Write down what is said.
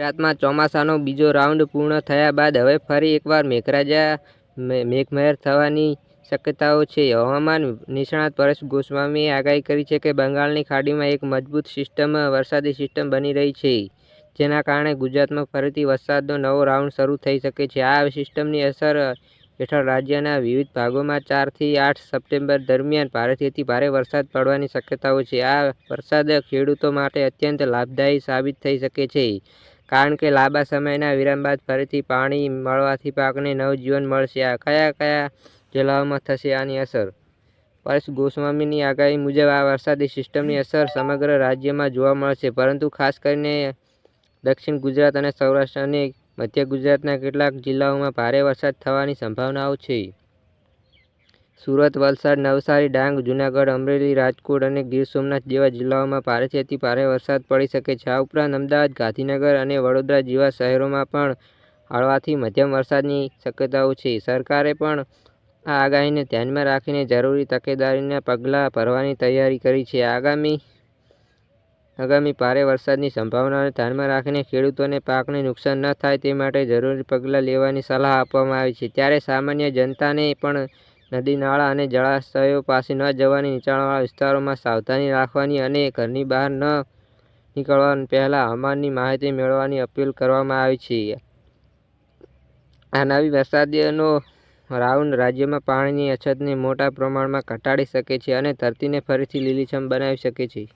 ગુજરાતમાં ચોમાસાનો બીજો રાઉન્ડ પૂર્ણ થયા બાદ હવે ફરી એકવાર મેઘરાજા મેઘમહેર થવાની શક્યતાઓ છે. હવામાન નિષ્ણાત પરેશ ગોસ્વામીએ આગાહી કરી છે કે બંગાળની ખાડીમાં એક મજબૂત સિસ્ટમ, વરસાદી સિસ્ટમ બની રહી છે, જેના કારણે ગુજરાતમાં ફરીથી વરસાદનો નવો રાઉન્ડ શરૂ થઈ શકે છે. આ સિસ્ટમની અસર હેઠળ રાજ્યના વિવિધ ભાગોમાં ચારથી આઠ સપ્ટેમ્બર દરમિયાન ભારેથી ભારે વરસાદ પડવાની શક્યતાઓ છે. આ વરસાદ ખેડૂતો માટે અત્યંત લાભદાયી સાબિત થઈ શકે છે. કારણ કે લાંબા સમયના વિરામ બાદ ફરીથી પાણી મળવાથી પાકને નવજીવન મળશે. આ કયા કયા જિલ્લાઓમાં થશે આની અસર? પરેશ ગોસ્વામીની આગાહી મુજબ આ વરસાદી સિસ્ટમની અસર સમગ્ર રાજ્યમાં જોવા મળશે, પરંતુ ખાસ કરીને દક્ષિણ ગુજરાત અને સૌરાષ્ટ્ર અને મધ્ય ગુજરાતના કેટલાક જિલ્લાઓમાં ભારે વરસાદ થવાની સંભાવનાઓ છે. સુરત, વલસાડ, નવસારી, ડાંગ, જૂનાગઢ, અમરેલી, રાજકોટ અને ગીર સોમનાથ જેવા જિલ્લાઓમાં ભારેથી અતિ ભારે વરસાદ પડી શકે છે. આ ઉપરાંત અમદાવાદ, ગાંધીનગર અને વડોદરા જેવા શહેરોમાં પણ હળવાથી મધ્યમ વરસાદની શક્યતાઓ છે. સરકારે પણ આ આગાહીને ધ્યાનમાં રાખીને જરૂરી તકેદારીના પગલાં ભરવાની તૈયારી કરી છે. આગામી આગામી ભારે વરસાદની સંભાવનાને ધ્યાનમાં રાખીને ખેડૂતોને પાકને નુકસાન ન થાય તે માટે જરૂરી પગલાં લેવાની સલાહ આપવામાં આવી છે. ત્યારે સામાન્ય જનતાને પણ નદી, નાળા અને જળાશયો પાસે ન જવાની નીચાણવાળા વિસ્તારોમાં સાવધાની રાખવાની અને ઘરની બહાર ન નીકળવા પહેલાં હવામાનની માહિતી મેળવવાની અપીલ કરવામાં આવી છે. આ નવી વરસાદનો રાઉન્ડ રાજ્યમાં પાણીની અછતને મોટા પ્રમાણમાં ઘટાડી શકે છે અને ધરતીને ફરીથી લીલીછમ બનાવી શકે છે.